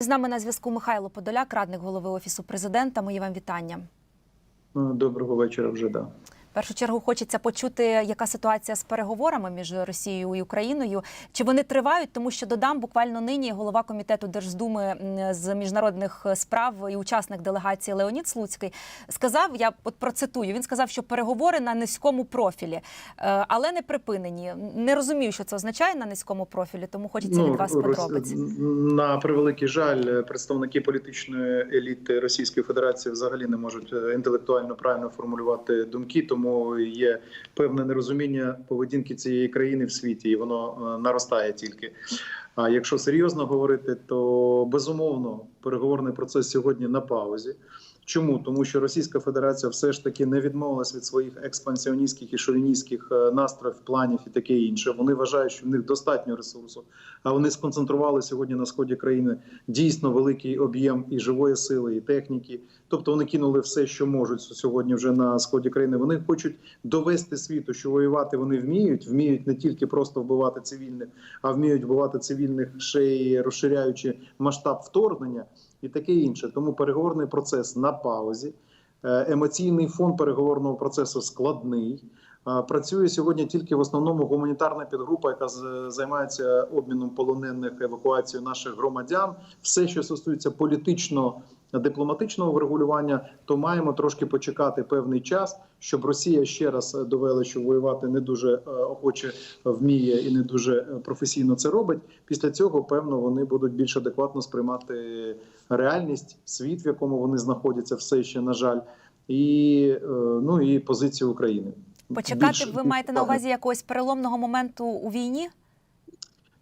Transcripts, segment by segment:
З нами на зв'язку Михайло Подоляк, радник голови офісу президента. Мої вам вітання. Доброго вечора вже да. Першу чергу хочеться почути, яка ситуація з переговорами між Росією і Україною. Чи вони тривають? Тому що додам буквально нині голова комітету Держдуми з міжнародних справ і учасник делегації Леонід Слуцький сказав: я от процитую. Він сказав, що переговори на низькому профілі, е, але не припинені. Не розумію, що це означає на низькому профілі, тому хочеться від вас Ну, подробиць. на превеликий жаль, представники політичної еліти Російської Федерації взагалі не можуть е, інтелектуально правильно формулювати думки, тому є певне нерозуміння поведінки цієї країни в світі, і воно е, наростає тільки. А якщо серйозно говорити, то безумовно переговорний процес сьогодні на паузі. Чому тому, що Російська Федерація все ж таки не відмовилась від своїх експансіоністських і шовіністських е, настроїв, планів і таке інше. Вони вважають, що в них достатньо ресурсу, а вони сконцентрували сьогодні на сході країни дійсно великий об'єм і живої сили, і техніки. Тобто вони кинули все, що можуть сьогодні вже на сході країни. Вони хочуть довести світу, що воювати вони вміють, вміють не тільки просто вбивати цивільних, а вміють вбивати цивільних ще й розширяючи масштаб вторгнення і таке інше. Тому переговорний процес на паузі. Е, Емоційний фон переговорного процесу складний. Е, Працює сьогодні тільки в основному гуманітарна підгрупа, яка займається обміном полонених евакуацією наших громадян. Все, що стосується політично дипломатичного врегулювання, то маємо трошки почекати певний час, щоб Росія ще раз е, довела, що воювати не дуже е, охоче вміє і не дуже е, професійно це робить. Після цього, певно, вони будуть більш адекватно сприймати реальність, світ, в якому вони знаходяться, все ще на жаль, і ну і позицію України. Почекати Більш- ви маєте на увазі якогось переломного моменту у війні?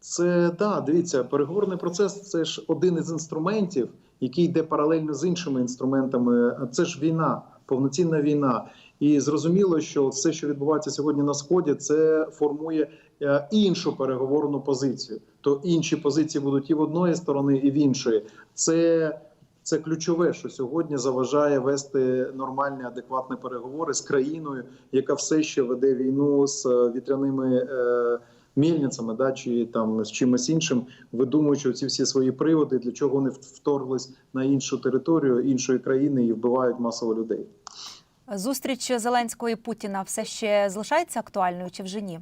Це да, дивіться, переговорний процес це ж один із інструментів, який йде паралельно з іншими інструментами. Це ж війна, повноцінна війна. І зрозуміло, що все, що відбувається сьогодні на сході, це формує е, іншу переговорну позицію. То інші позиції будуть і в одної сторони, і в іншої. Це це ключове, що сьогодні заважає вести нормальні, адекватні переговори з країною, яка все ще веде війну з е, вітряними е, мільницями, да, чи там з чимось іншим, видумуючи ці всі свої приводи, для чого вони вторглись на іншу територію іншої країни і вбивають масово людей. Зустріч Зеленського і Путіна все ще залишається актуальною чи вже ні?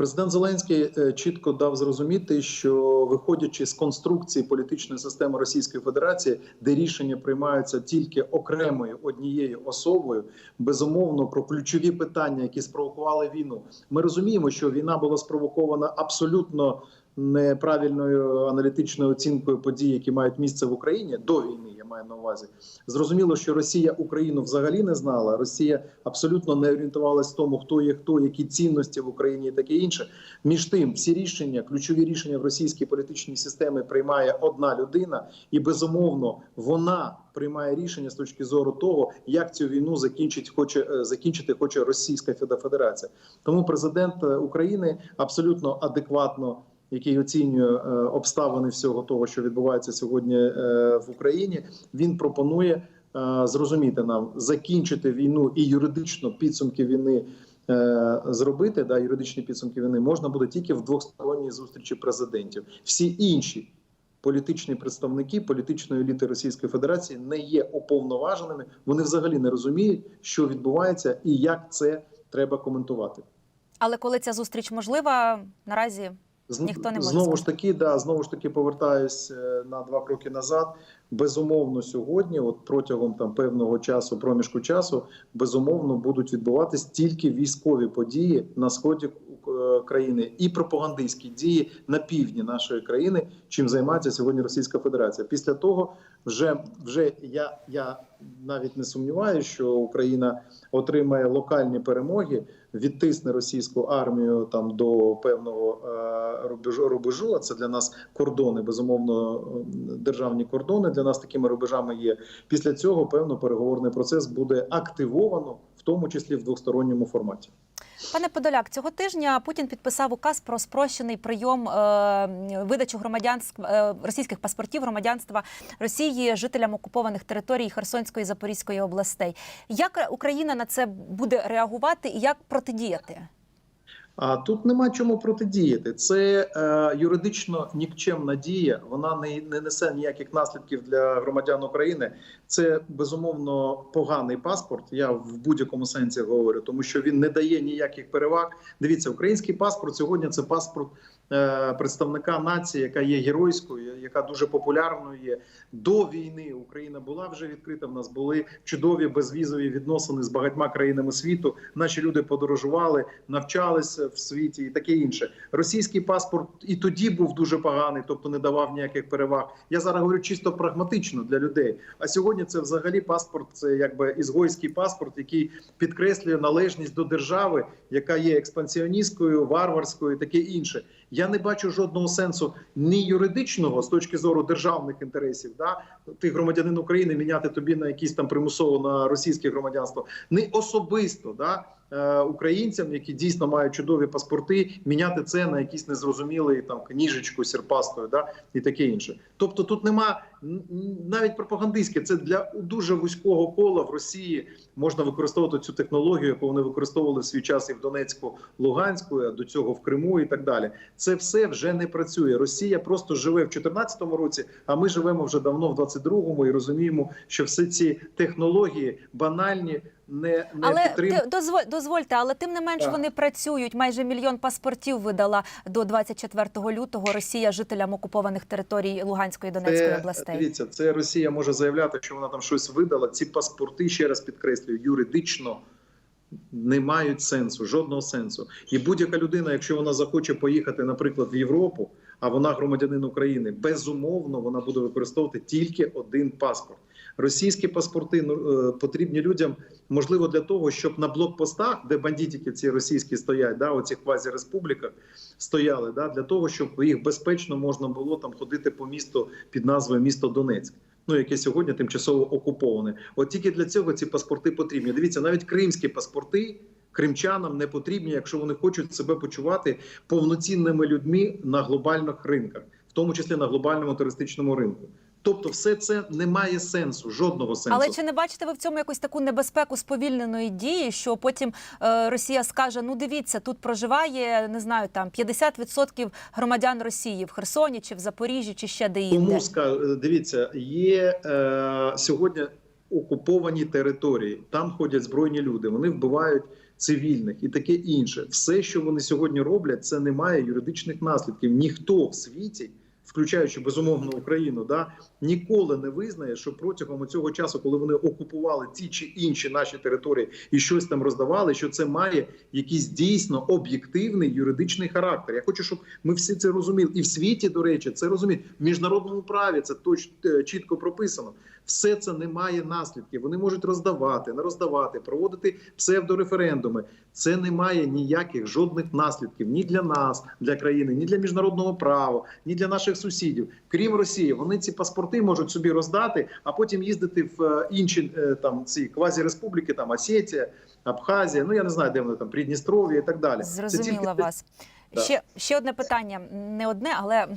Президент Зеленський е, чітко дав зрозуміти, що виходячи з конструкції політичної системи Російської Федерації, де рішення приймаються тільки окремою однією особою, безумовно про ключові питання, які спровокували війну. Ми розуміємо, що війна була спровокована абсолютно неправильною аналітичною оцінкою подій, які мають місце в Україні до війни. Я маю на увазі. Зрозуміло, що Росія Україну взагалі не знала. Росія абсолютно не орієнтувалась в тому, хто є хто, які цінності в Україні і таке інше. Між тим, всі рішення, ключові рішення в російській політичній системі приймає одна людина, і безумовно вона приймає рішення з точки зору того, як цю війну закінчить, хоче е, закінчити, хоче Російська Федерація. Тому президент е, України абсолютно адекватно який оцінює е, обставини всього того, що відбувається сьогодні е, в Україні, він пропонує е, зрозуміти нам закінчити війну і юридично підсумки війни. Зробити да юридичні підсумки війни можна буде тільки в двосторонній зустрічі президентів. Всі інші політичні представники політичної еліти Російської Федерації не є уповноваженими. Вони взагалі не розуміють, що відбувається і як це треба коментувати. Але коли ця зустріч можлива, наразі Ніхто не може знову ж таки, да, знову ж таки повертаюсь е, на два кроки назад. Безумовно, сьогодні, от протягом там певного часу, проміжку часу, безумовно будуть відбуватись тільки військові події на сході країни і пропагандистські дії на півдні нашої країни, чим займається сьогодні Російська Федерація. Після того вже вже я, я навіть не сумніваюся, що Україна отримає локальні перемоги, відтисне російську армію там до певного е, рубежу, рубежу. Це для нас кордони, безумовно, державні кордони для нас такими рубежами є. Після цього певно переговорний процес буде активовано, в тому числі в двосторонньому форматі. Пане Подоляк, цього тижня Путін підписав указ про спрощений прийом е, видачу громадянств е, російських паспортів громадянства Росії жителям окупованих територій Херсонської і Запорізької областей. Як Україна на це буде реагувати і як протидіяти? А тут нема чому протидіяти. Це е, юридично нікчемна дія. Вона не, не несе ніяких наслідків для громадян України. Це безумовно поганий паспорт. Я в будь-якому сенсі говорю, тому що він не дає ніяких переваг. Дивіться, український паспорт сьогодні це паспорт представника нації, яка є геройською, яка дуже популярною є. До війни Україна була вже відкрита. В нас були чудові безвізові відносини з багатьма країнами світу. Наші люди подорожували, навчалися в світі і таке інше. Російський паспорт і тоді був дуже поганий, тобто не давав ніяких переваг. Я зараз говорю чисто прагматично для людей. А сьогодні це взагалі паспорт, це якби ізгойський паспорт, який підкреслює належність до держави, яка є експансіоністською, варварською, і таке інше. Я не бачу жодного сенсу ні юридичного з точки зору державних інтересів. Да, ти громадянин України міняти тобі на якісь там примусово на російське громадянство, не особисто да. Е, Українцям, які дійсно мають чудові паспорти, міняти це на якісь незрозумілий там кніжечку сірпастою, да і таке інше. Тобто тут нема навіть пропагандистське. Це для дуже вузького кола в Росії можна використовувати цю технологію, яку вони використовували в свій час і в Донецьку, Луганську, а до цього в Криму і так далі. Це все вже не працює. Росія просто живе в 2014 році, а ми живемо вже давно в 22-му і розуміємо, що всі ці технології банальні. Не, не Але підтрим... ти, дозволь, дозвольте, але тим не менш Так. вони працюють. Майже мільйон паспортів видала до 24 лютого Росія жителям окупованих територій Луганської і Донецької Це, областей. Дивіться, це Росія може заявляти, що вона там щось видала. Ці паспорти, ще раз підкреслюю, юридично не мають сенсу, жодного сенсу. І будь-яка людина, якщо вона захоче поїхати, наприклад, в Європу, а вона громадянин України, безумовно вона буде використовувати тільки один паспорт. Російські паспорти ну, е, потрібні людям, можливо, для того, щоб на блокпостах, де бандитики ці російські стоять, да, оці квазі-республіках стояли, да, для того, щоб їх безпечно можна було там ходити по місту під назвою місто Донецьк. Ну, яке сьогодні тимчасово окуповане. От тільки для цього ці паспорти потрібні. Дивіться, навіть кримські паспорти кримчанам не потрібні, якщо вони хочуть себе почувати повноцінними людьми на глобальних ринках, в тому числі на глобальному туристичному ринку. Тобто, все це не має сенсу, жодного сенсу. Але чи не бачите ви в цьому якусь таку небезпеку сповільненої дії, що потім е, Росія скаже: ну дивіться, тут проживає не знаю там 50% громадян Росії в Херсоні чи в Запоріжжі, чи ще де інде? Тому дивіться, є е, сьогодні окуповані території. Там ходять збройні люди. Вони вбивають цивільних і таке інше. Все, що вони сьогодні роблять, це не має юридичних наслідків. Ніхто в світі. Включаючи безумовно Україну, да ніколи не визнає, що протягом цього часу, коли вони окупували ті чи інші наші території і щось там роздавали, що це має якийсь дійсно об'єктивний юридичний характер. Я хочу, щоб ми всі це розуміли, і в світі, до речі, це розуміють. В міжнародному праві це точно е, чітко прописано. Все це не має наслідків. Вони можуть роздавати, не роздавати, проводити псевдореферендуми. Це не має ніяких жодних наслідків ні для нас, для країни, ні для міжнародного права, ні для наших сусідів. Крім Росії, вони ці паспорти можуть собі роздати, а потім їздити в е, інші е, там ці квазі-республіки, там Осетія, Абхазія. Ну я не знаю, де вони там Придністров'я і так далі. Це Зрозуміла тільки вас. Да. Ще, ще одне питання, не одне, але е,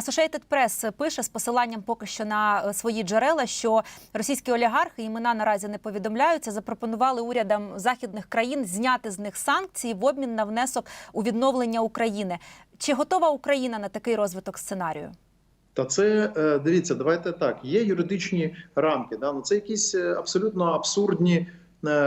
Associated Press пише з посиланням поки що на е, свої джерела, що російські олігархи імена наразі не повідомляються. Запропонували урядам західних країн зняти з них санкції в обмін на внесок у відновлення України. Чи готова Україна на такий розвиток сценарію? Та це е, дивіться, давайте так. Є юридичні рамки. Да? Ну це якісь абсолютно абсурдні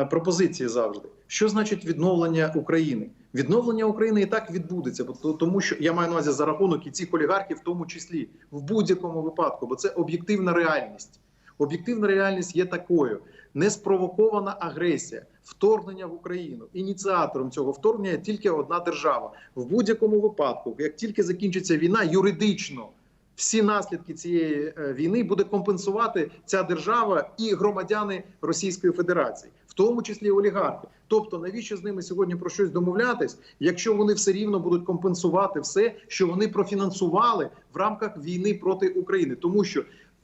пропозиції завжди. Що значить відновлення України? Відновлення України і так відбудеться, тому що я маю на увазі за рахунок і цих олігархів, в тому числі в будь-якому випадку, бо це об'єктивна реальність. Об'єктивна реальність є такою: неспровокована агресія, вторгнення в Україну. Ініціатором цього вторгнення тільки одна держава. В будь-якому випадку, як тільки закінчиться війна, юридично всі наслідки цієї е, війни буде компенсувати ця держава і громадяни Російської Федерації, тому числі олігархи. Тобто, навіщо з ними сьогодні про щось домовлятись, якщо вони все рівно будуть компенсувати все, що вони профінансували в рамках війни проти України, тому що.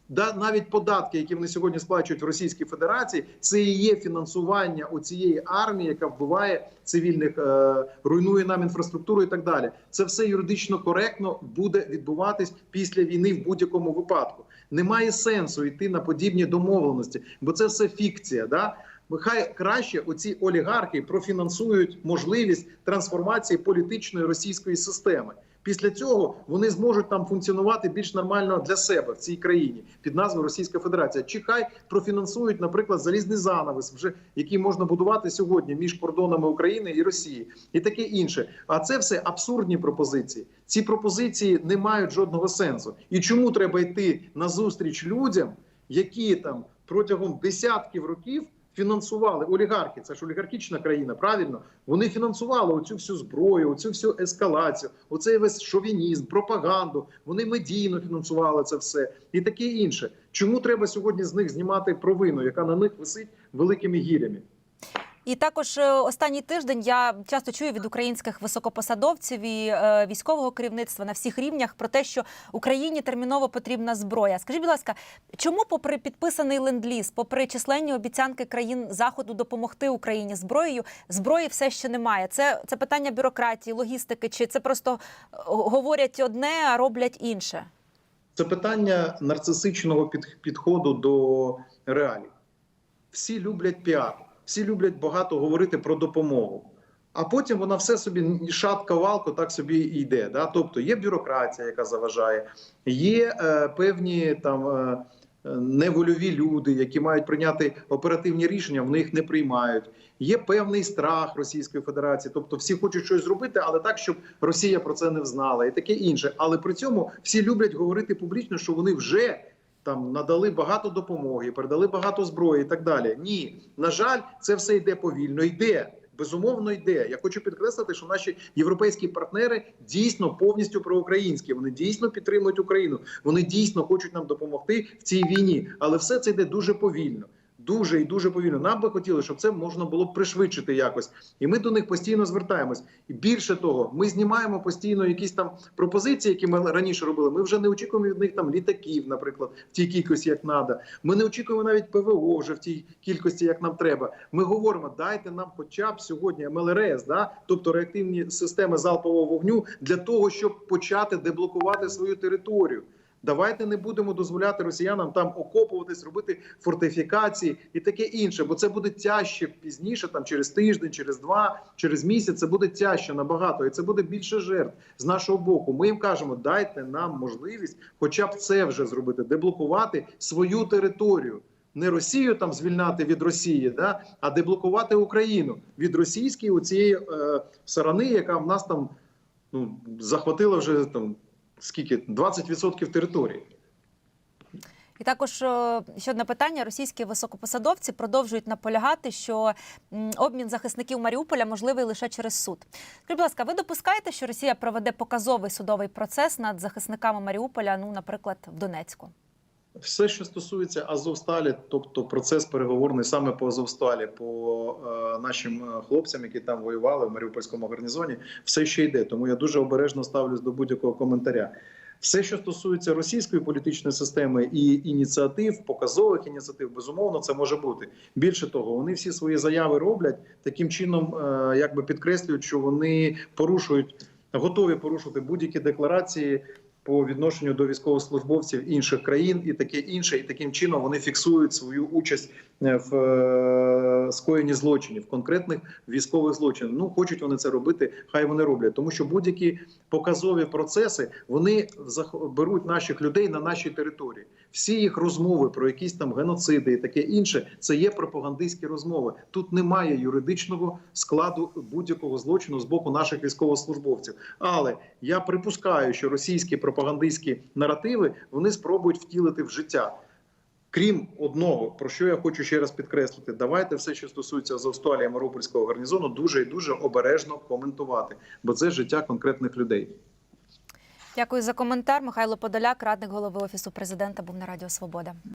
Да, навіть податки, які вони сьогодні сплачують в Російській Федерації, це і є фінансування оцієї армії, яка вбиває цивільних, е, руйнує нам інфраструктуру і так далі. Це все юридично коректно буде відбуватись після війни в будь-якому випадку. Немає сенсу йти на подібні домовленості, бо це все фікція. Да? Хай краще оці олігархи профінансують можливість трансформації політичної російської системи. Після цього вони зможуть там функціонувати більш нормально для себе в цій країні під назвою Російська Федерація. Чи хай профінансують, наприклад, залізний занавес, вже який можна будувати сьогодні між кордонами України і Росії, і таке інше. А це все абсурдні пропозиції. Ці пропозиції не мають жодного сенсу. І чому треба йти на зустріч людям, які там протягом десятків років фінансували олігархи? Це ж олігархічна країна, правильно? Вони фінансували оцю всю зброю, оцю всю ескалацію, оцей весь шовінізм, пропаганду. Вони медійно фінансували це все і таке інше. Чому треба сьогодні з них знімати провину, яка на них висить великими гірями? І також е, останній тиждень я часто чую від українських високопосадовців і е, військового керівництва на всіх рівнях про те, що Україні терміново потрібна зброя. Скажіть, будь ласка, чому, попри підписаний ленд-ліз, попри численні обіцянки країн заходу допомогти Україні зброєю, зброї все ще немає? Це, це питання бюрократії, логістики, чи це просто е, говорять одне, а роблять інше? Це питання нарцисичного під, підходу до реалій. Всі люблять піар, всі люблять багато говорити про допомогу. А потім вона все собі шатка валку так собі і йде. Да? Тобто є бюрократія, яка заважає, є е, певні там е, невольові люди, які мають прийняти оперативні рішення, вони їх не приймають. Є певний страх Російської Федерації, тобто всі хочуть щось зробити, але так, щоб Росія про це не взнала, і таке інше. Але при цьому всі люблять говорити публічно, що вони вже там надали багато допомоги, передали багато зброї і так далі. Ні, на жаль, це все йде повільно. Йде. Безумовно йде. Я хочу підкреслити, що наші європейські партнери дійсно повністю проукраїнські. Вони дійсно підтримують Україну. Вони дійсно хочуть нам допомогти в цій війні. Але все це йде дуже повільно. Дуже і дуже повільно. Нам би хотіли, щоб це можна було пришвидшити якось, і ми до них постійно звертаємось. І більше того, ми знімаємо постійно якісь там пропозиції, які ми раніше робили. Ми вже не очікуємо від них там літаків, наприклад, в тій кількості, як треба. Ми не очікуємо навіть ПВО вже в тій кількості, як нам треба. Ми говоримо, дайте нам, хоча б сьогодні МЛРС, да, тобто реактивні системи залпового вогню, для того, щоб почати деблокувати свою територію. Давайте не будемо дозволяти росіянам там окопуватись, робити фортифікації і таке інше, бо це буде тяжче пізніше, там через тиждень, через два, через місяць. Це буде тяжче набагато, і це буде більше жертв з нашого боку. Ми їм кажемо, дайте нам можливість, хоча б це вже зробити, деблокувати свою територію. Не Росію там звільняти від Росії, да а деблокувати Україну від російської у цієї е, сарани, яка в нас там ну захватила вже там скільки 20% території. І також е, ще одне питання: російські високопосадовці продовжують наполягати, що обмін захисників Маріуполя можливий лише через суд. Скажіть, будь ласка, ви допускаєте, що Росія проведе показовий судовий процес над захисниками Маріуполя, ну, наприклад, в Донецьку? Все, що стосується Азовсталі, тобто процес переговорний саме по Азовсталі, по е, нашим е, хлопцям, які там воювали в Маріупольському гарнізоні, все ще йде. Тому я дуже обережно ставлюсь до будь-якого коментаря. Все, що стосується російської політичної системи і ініціатив, показових ініціатив, безумовно, це може бути. Більше того, вони всі свої заяви роблять таким чином, е, якби підкреслюють, що вони порушують, готові порушувати будь-які декларації по відношенню до військовослужбовців інших країн і таке інше, і таким чином вони фіксують свою участь е, в е, скоєнні злочинів, конкретних військових злочинів. Ну хочуть вони це робити, хай вони роблять, тому що будь-які показові процеси вони беруть наших людей на нашій території. Всі їх розмови про якісь там геноциди і таке інше, це є пропагандистські розмови. Тут немає юридичного складу будь-якого злочину з боку наших військовослужбовців. Але я припускаю, що російські пропагандистські наративи вони спробують втілити в життя. Крім одного, про що я хочу ще раз підкреслити, давайте все, що стосується Азовсталі Маріупольського гарнізону, дуже і дуже обережно коментувати, бо це життя конкретних людей. Дякую за коментар. Михайло Подоляк, радник голови офісу президента, був на Радіо Свобода.